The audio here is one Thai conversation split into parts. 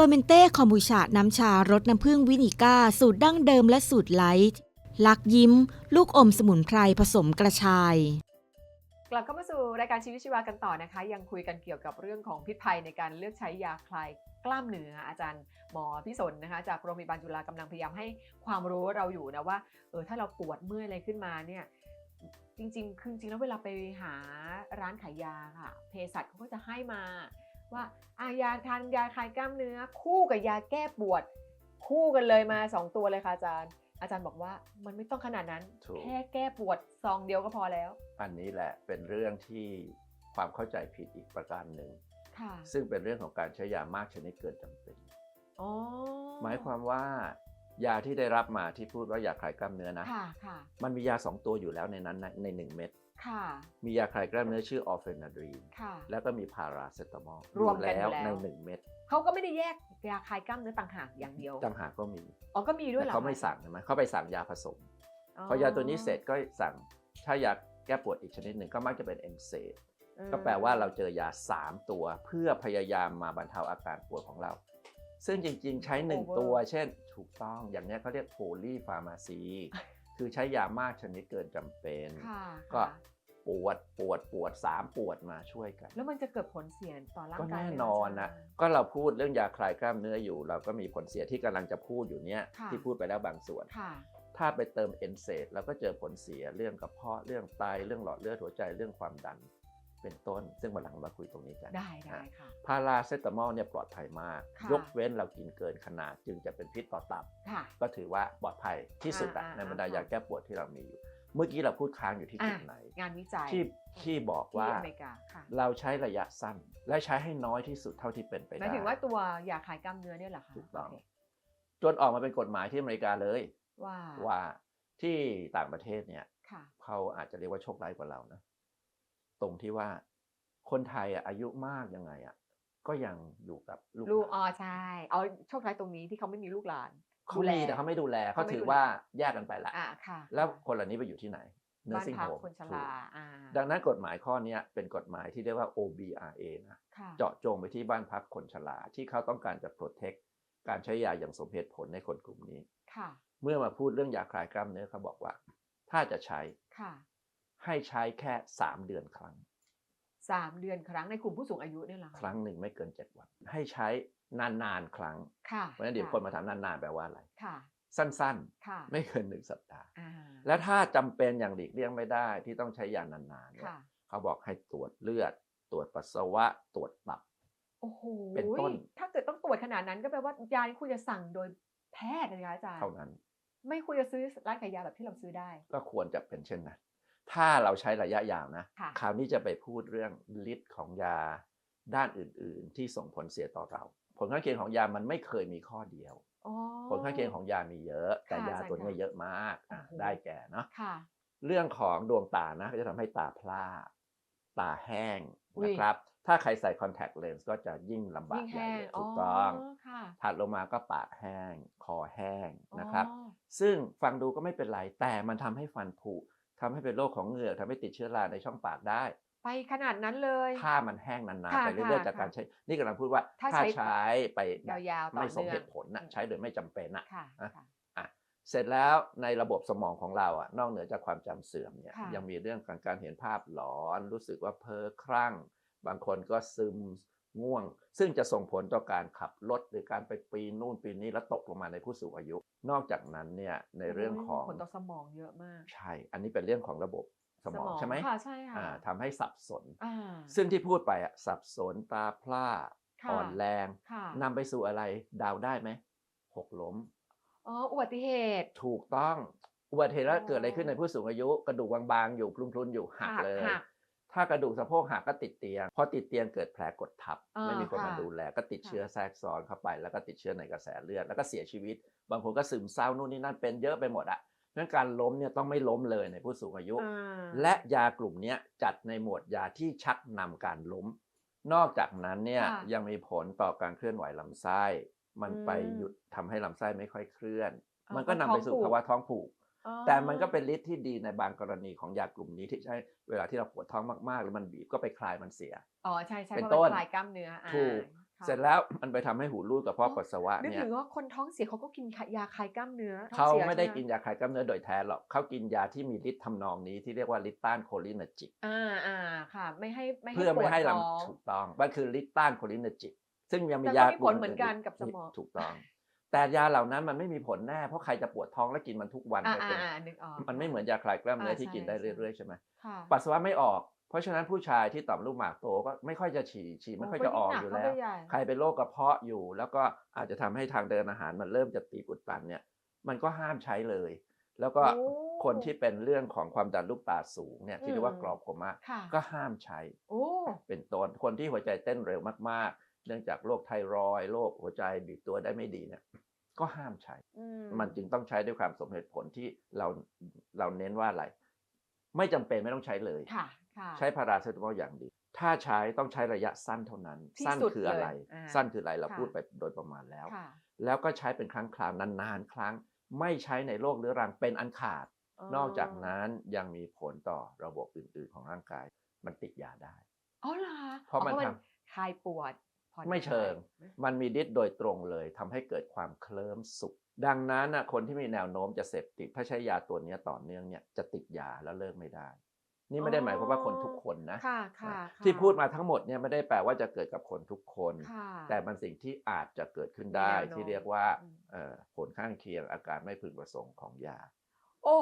อร์เมนเต้คอมบูชา น้ำชารสน้ำผึ้งวินิก้า สูตรดั้งเดิมและสูตรไลท์ลักยิ้ม ลูกอมสมุนไพรผสมกระชาย กลับเข้ามาสู่รายการชีวิตชีวากันต่อนะคะ ยังคุยกันเกี่ยวกับเรื่องของพิษภัยในการเลือกใช้ยาคลายกล้ามเนื้ออาจารย์หมอพิสนนะคะ จากโรงพยาบาลจุฬากำลังพยายามให้ความรู้เราอยู่นะว่าเออถ้าเราปวดเมื่อยอะไรขึ้นมาเนี่ยจริงๆคือจริงแล้วเวลาไปหาร้านขายยาค่ะเภสัชเขาก็จะให้มา ว่าอายาทานยาคลายกล้ามเนื้อ คู่กับยาแก้ปวด คู่กันเลยมาสองตัวเลยค่ะอาจารย์ อาจารย์บอกว่ามันไม่ต้องขนาดนั้นถูกแค่แก้ปวดซองเดียวก็พอแล้ว อันนี้แหละเป็นเรื่องที่ความเข้าใจผิดอีกประการหนึ่งค่ะซึ่งเป็นเรื่องของการใช้ยามากชนิดเกินจำเป็นอ๋อหมายความว่ายาที่ได้รับมาที่พูดว่ายาคลายกล้ามเนื้อนะค่ะค่ะมันมียาสองตัวอยู่แล้วในนั้นนะในหนึ่งเม็ดค่ะ มียาคลายกล้ามเนื้อชื่อออร์เฟนาดรีนค่ะแล้วก็มีพาราเซตามอลรวมกันอยู่แล้วแล้วในหนึ่งเม็ดเขาก็ไม่ได้แยกยาคลายกล้ามเนื้อต่างหากอย่างเดียวต่างหากก็มีอ๋อก็มีด้วยแต่เหรอเขาไม่คะสั่งใช่ไหมเขาไปสั่งยาผสมอ๋อพอยาตัวนี้เสร็จก็สั่งถ้ายาแก้ปวดอีกชนิดหนึ่งก็มักจะเป็นเอนเซอืมก็แปลว่าเราเจอยา 3 ตัว เพื่อพยายามมาบรรเทาอาการปวดของเรา ซึ่งจริงๆ ใช้ 1 ตัว เช่น ถูกต้องอย่างนี้เขาเรียกโพลีฟาร์มาซี คือใช้ยามากชนิดเกินจำเป็น ค่ะก็ค่ะปวดปวดปวด3ปวดมาช่วยกัน แล้วมันจะเกิดผลเสียต่อร่างก็กายแน่ไหมนอนนะาจารย์ก็เราพูดเรื่องยาคลายกล้ามเนื้ออยู่ เราก็มีผลเสียที่กำลังจะพูดอยู่เนี้ยค่ะที่พูดไปแล้วบางส่วนค่ะถ้าไปเติมเอนเซดเราก็เจอผลเสียเรื่องกระเพาะเรื่องไตเรื่องหลอดเลือดหัวใจเรื่องความดัน เป็นต้น ซึ่งวันหลังมาคุยตรงนี้กันได้ได้ค่ะพาราเซตามอลเนี่ยปลอดภัยมากค่ะยกเว้นเรากินเกินขนาดจึงจะเป็นพิษต่อตับค่ะก็ถือว่าปลอดภัยที่สุดอะอ่าในบรรดาอ่ายยาแก้ปวดที่เรามีอยู่ เมื่อกี้เราพูดค้างอยู่ที่จุดอะไหน งานวิจัยที่ที่บอกที่ว่าอเมริกาค่ะเราใช้ระยะสั้น และใช้ให้น้อยที่สุดเท่าที่เป็นไปหได้มายถึงว่าตัวยาคลายกล้ามเนื้อเนี่ยเหรอคะถูกต้องโเคจนออกมาเป็นกฎหมายที่อเมริกาเลยว่าว่าที่ต่างประเทศเนี่ยค่ะเขาอาจจะเรียกว่าโชคร้ายกว่าเรานะ ตรงที่ว่าคนไทยอะอายุมากยังไงอะก็ยังอยู่กับลูกลูกหอ๋ลาอนใช่เอาโชคร้ายตรงนี้ที่เขาไม่มีลูกหลานเขาดูแลมีแต่เขาไม่ดูแลเขาเขาไม่ถือดูแลว่าแยกกันไปละอ่าค่ะแล้วคนเหล่านี้ไปอยู่ที่ไหนบ้าน nursing พัก home คนชถูกราอ่าดังนั้นกฎหมายข้อเนี้ยเป็นกฎหมายที่เรียกว่า OBRA นะค่ะเจาะจงไปที่บ้านพักคนชราที่เขาต้องการจะ protect การใช้ยาอย่างสมเหตุผลในคนกลุ่มนี้ค่ะเมื่อมาพูดเรื่องยาคลายกล้ามเนื้อเขาบอกว่า ถ้าจะใช้ค่ะ ให้ใช้แค่ 3 เดือนครั้งสามเดือนครั้งในกลุ่มผู้สูงอายุเนี่ยเหรอครั้งหนึ่งไม่เกิน 7 วัน ให้ใช้นานๆครั้งค่ะเพราะฉะนั้นเดี๋ยวคนมาถามนานๆแปลว่าอะไรค่ะสั้นค่ะๆไม่เกินหนึ่งสัปดาห์อ่าและถ้าจำเป็นอย่างหลีกเลี่ยงไม่ได้ที่ต้องใช้ยานานๆเนี่ยค่ะเขาบอกให้ตรวจเลือด ตรวจปัสสาวะ ตรวจตับโอ้โหเป็นต้น ถ้าเกิดต้องตรวจขนาดนั้นก็แปลว่ายาที่คุณจะสั่งโดยแพทย์นะคะอาจารย์ เท่านั้น ไม่ควรจะซื้อร้านขายยาแบบที่เราซื้อได้ ก็ควรจะเป็นเช่นนั้น ถ้าเราใช้ระยะยาวนะ ค่ะ คราวนี้จะไปพูดเรื่องฤทธิ์ของยาด้านอื่น ๆ ที่ส่งผลเสียต่อเรา ผลข้างเคียงของยามันไม่เคยมีข้อเดียว อ๋อ ผลข้างเคียงของยามีเยอะ แต่ค่ะยาตัวเนี้ยอาจารย์เยอะมากอะโอ้โห ได้แก่เนาะ ค่ะ เรื่องของดวงตานะก็จะทำให้ตาพร่าตาแห้งอุ๊ย นะครับ ถ้าใครใส่คอนแทคเลนส์ก็จะยิ่งลำบากยิ่งใหญ่แห้งเลยถูกต้อง ค่ะถัดลงมาก็ปากแห้ง คอแห้งนะครับ อ๋อซึ่งฟังดูก็ไม่เป็นไร แต่มันทำให้ฟันผุ ทำให้เป็นโรคของเหงือกทำให้ติดเชื้อราในช่องปากได้ ไปขนาดนั้นเลย ถ้ามันแห้งนานๆค่ะไปเรื่อยๆค่ะจากการค่ะใช้ นี่กำลังพูดว่าถ้าถ้าใช้ใช้ไปแบบยาวๆต่อไม่สมเนื่องเหตุผลนะอืมใช้โดยไม่จำเป็นนะค่ะอะค่ะอะเสร็จแล้วในระบบสมองของเราอะนอกเหนือจากความจำเสื่อมเนี่ยค่ะยังมีเรื่องของการเห็นภาพหลอน รู้สึกว่าเพ้อคลั่ง บางคนก็ซึม ง่วง ซึ่งจะส่งผลต่อการขับรถหรือการไปปีนนู่นปีนนี้แล้วตกลงมาในผู้สูงอายุ นอกจากนั้นเนี่ยในเรื่องของผลต่อสมองเยอะมาก ใช่ อันนี้เป็นเรื่องของระบบสมองใช่ไหมค่ะใช่ค่ะอ่าทำให้สับสนอ่าซึ่งที่พูดไปอะสับสนตาพร่าค่ะอ่อนแรงค่ะนำไปสู่อะไรเดาวได้ไหมหกล้มอ๋ออุบัติเหตุถูกต้องอุบัติเหตุแล้วอ๋อเกิดอะไรขึ้นในผู้สูงอายุ กระดูกบางๆอยู่พลุนๆอยู่หักหักเลยหัก ถ้ากระดูกสะโพกหักก็ติดเตียง พอติดเตียงเกิดแผลกดทับอ่าไม่มีคนมาค่ะดูแล ก็ติดค่ะเชื้อแทรกซ้อนเข้าไป แล้วก็ติดเชื้อในกระแสเลือด แล้วก็เสียชีวิต บางคนก็ซึมเศร้านู่นนี่นั่นเป็นเยอะไปหมดอะเพราะฉะนั้นการล้มเนี่ยต้องไม่ล้มเลยในผู้สูงอายุอ่าและยากลุ่มเนี้ยจัดในหมวดยาที่ชักนำการล้ม นอกจากนั้นเนี่ยค่ะยังมีผลต่อการเคลื่อนไหวลำไส้ มันอืมไปหยุดทำให้ลำไส้ไม่ค่อยเคลื่อนอ๋อมันก็นำท้องไปสู่ผูกภาวะท้องผูกอ๋อ แต่มันก็เป็นฤทธิ์ที่ดีในบางกรณีของยากลุ่มนี้ที่ใช้เวลาที่เราปวดท้องมากๆ หรือมันบีบก็ไปคลายมันเสีย อ๋อใช่ใช่เป็นเพราะต้นมันคลายกล้ามเนื้ออ่าถูกค่ะเสร็จแล้วมันไปทำให้หูรูดกระเพาะอ๋อปัสสาวะนึกเนี่ยถึงว่าคนท้องเสียเขาก็กินยาคลายกล้ามเนื้อท้องเขาสียไม่ได้ใช่หกินยาคลายกล้ามเนื้อโดยแท้หรอกเขากินยาที่มีฤทธิ์ทำนองนี้ที่เรียกว่าลิตต้านโคลินจิกอ่าอ่าค่ะ ไม่ให้ไม่ให้เพื่อไม่ให้ปวดท้องลำถูกต้องมันคือลิตต้านโคลินจิกซึ่งยังมีแต่ก็ยามีผลเหมือนกันกับสมองถูกต้อง แต่ยาเหล่านั้นมันไม่มีผลแน่เพราะใครจะปวดท้องแล้วกินมันทุกวันอ่าไปอ่าเป็นอ่านึกออกมันไม่เหมือนยาคลายกล้ามเนื้ออ่าที่กินใช่ได้ใช่เรื่อยๆใช่ไหมค่ะปัสสาวะไม่ออกเพราะฉะนั้นผู้ชายที่ต่อมลูกหมากโตก็ไม่ค่อยจะฉี่ฉี่ไม่ค่อยจะออกอยู่แล้ว ใครเป็นโรคกระเพาะอยู่ แล้วก็อาจจะทำให้ทางเดินอาหารมันเริ่มจะตีบอุดตันเนี่ย มันก็ห้ามใช้เลย แล้วก็โอ้คนที่เป็นเรื่องของความดันลูกตาสูงเนี่ยที่เรียกว่าอืมกรอบโคม่าค่ะก็ห้ามใช้โอ้เป็นต้นคนที่หัวใจเต้นเร็วมากๆ เนื่องจากโรคไทรอยด์โรคหัวใจบีบตัวได้ไม่ดีเนี่ยก็ห้ามใช้อืมันจึงต้องใช้ด้วยความสมเหตุผลที่เราเราเน้นว่าอะไร ไม่จำเป็นไม่ต้องใช้เลยค่ะค่ะใช้พาราเซตามอลอย่างเดียวถ้าใช้ต้องใช้ระยะสั้นเท่านั้นที่สั้นสุดคืออะไรเลยอ่าสั้นคืออะไรเราค่ะพูดไปโดยประมาณแล้วค่ะแล้วก็ใช้เป็นครั้งคราวนานๆ ครั้ง ไม่ใช้ในโรคเรื้อรังเป็นอันขาด นอกจากนั้นยังมีผลต่อระบบอื่นๆของร่างกาย มันติดยาได้ อ๋อเหรอเพราะมันอ๋อทคลายปวด ผ่อนไม่เชิงคลายมันมีฤทธิ์โดยตรงเลยทำให้เกิดความเคลิ้มสุข ดังนั้นนะคนที่มีแนวโน้มจะเสพติดถ้าใช้ยาตัวเนี้ยต่อเนื่องเนี่ยจะติดยาแล้วเลิกไม่ได้ นี่ไม่ได้หมายความว่าคนทุกคนนะ ค่ะค่ะค่ะที่พูดมาทั้งหมดเนี่ยไม่ได้แปลว่าจะเกิดกับคนทุกคน ค่ะ แต่มันสิ่งที่อาจจะเกิดขึ้นได้มีแนวโน้ม ที่เรียกว่าอืมเอ่อผลข้างเคียงอาการไม่พึงประสงค์ของยา โอ้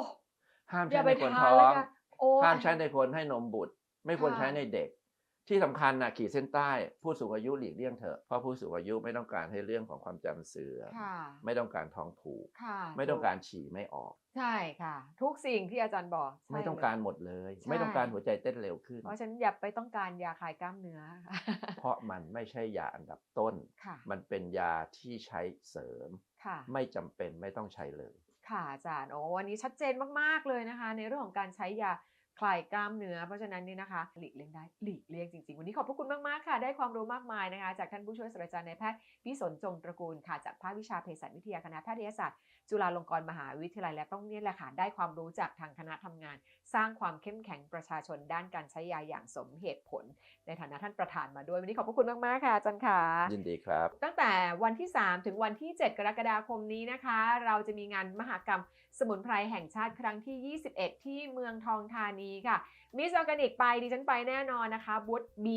ห้ามอใช้ย่าไปในคนทานท้อเลยงค่ะโอ้ ห้ามใช้ในคนให้นมบุตร ไม่ควรค่ะ ใช้ในเด็ก ที่สำคัญนะขีดเส้นใต้ ผู้สูงอายุหลีกเลี่ยงเถอะเพราะผู้สูงอายุไม่ต้องการให้เรื่องของความจำเสื่อมค่ะไม่ต้องการท้องผูกค่ะไม่ต้องการฉี่ไม่ออก ใช่ค่ะ ทุกสิ่งที่อาจารย์บอกใช่ไม่ต้องเลยการหมดเลยใช่ไม่ต้องการหัวใจเต้นเร็วขึ้น เพราะฉะนันอย่าไปต้องการยาคลายกล้ามเนื้อ เพราะมันไม่ใช่ยาอันดับต้นค่ะมันเป็นยาที่ใช้เสริมค่ะไม่จำเป็นไม่ต้องใช้เลย ค่ะอาจารย์โอ้วันนี้ชัดเจนมากๆเลยนะคะ ในเรื่องของการใช้ยา คลายกล้ามเนื้อ เพราะฉะนั้นนี่นะคะ หลีกเลี่ยงได้หลีกเลี่ยงจริงๆ วันนี้ขอบพระคุณมากๆค่ะ ได้ความรู้มากมายนะคะ จากท่านผู้ช่วยศาสตราจารย์นายแพทย์พิสนจงตระกูลค่ะจากภาควิชาเภสัชวิทยาคณะแพทยศาสตร์ จุฬาลงกรณ์มหาวิทยาลัยและต้องเนี่ยแหละค่ะได้ความรู้จากทางคณะทำงาน สร้างความเข้มแข็งประชาชนด้านการใช้ยาอย่างสมเหตุผล ในฐานะท่านประธานมาด้วย วันนี้ขอบพระคุณมากๆค่ะอาจารย์ค่ะยินดีครับ ตั้งแต่วันที่ 3 ถึงวันที่ 7 กรกฎาคมนี้นะคะ เราจะมีงานมหกรรมสมุนไพรแห่งชาติครั้งที่ 21 ที่เมืองทองธานีค่ะมิสออร์แกนิกไปดิฉันไปแน่นอนนะคะบูธ B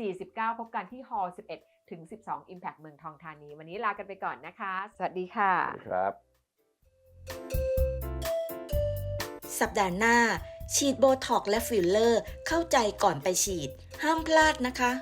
49 พบกันที่ฮอล11 ถึง 12 Impact เมืองทองธานี วันนี้ลากันไปก่อนนะคะ สวัสดีค่ะสวัสดีครับ สัปดาห์หน้า ฉีดโบท็อกและฟิลเลอร์เข้าใจก่อนไปฉีด ห้ามพลาดนะคะ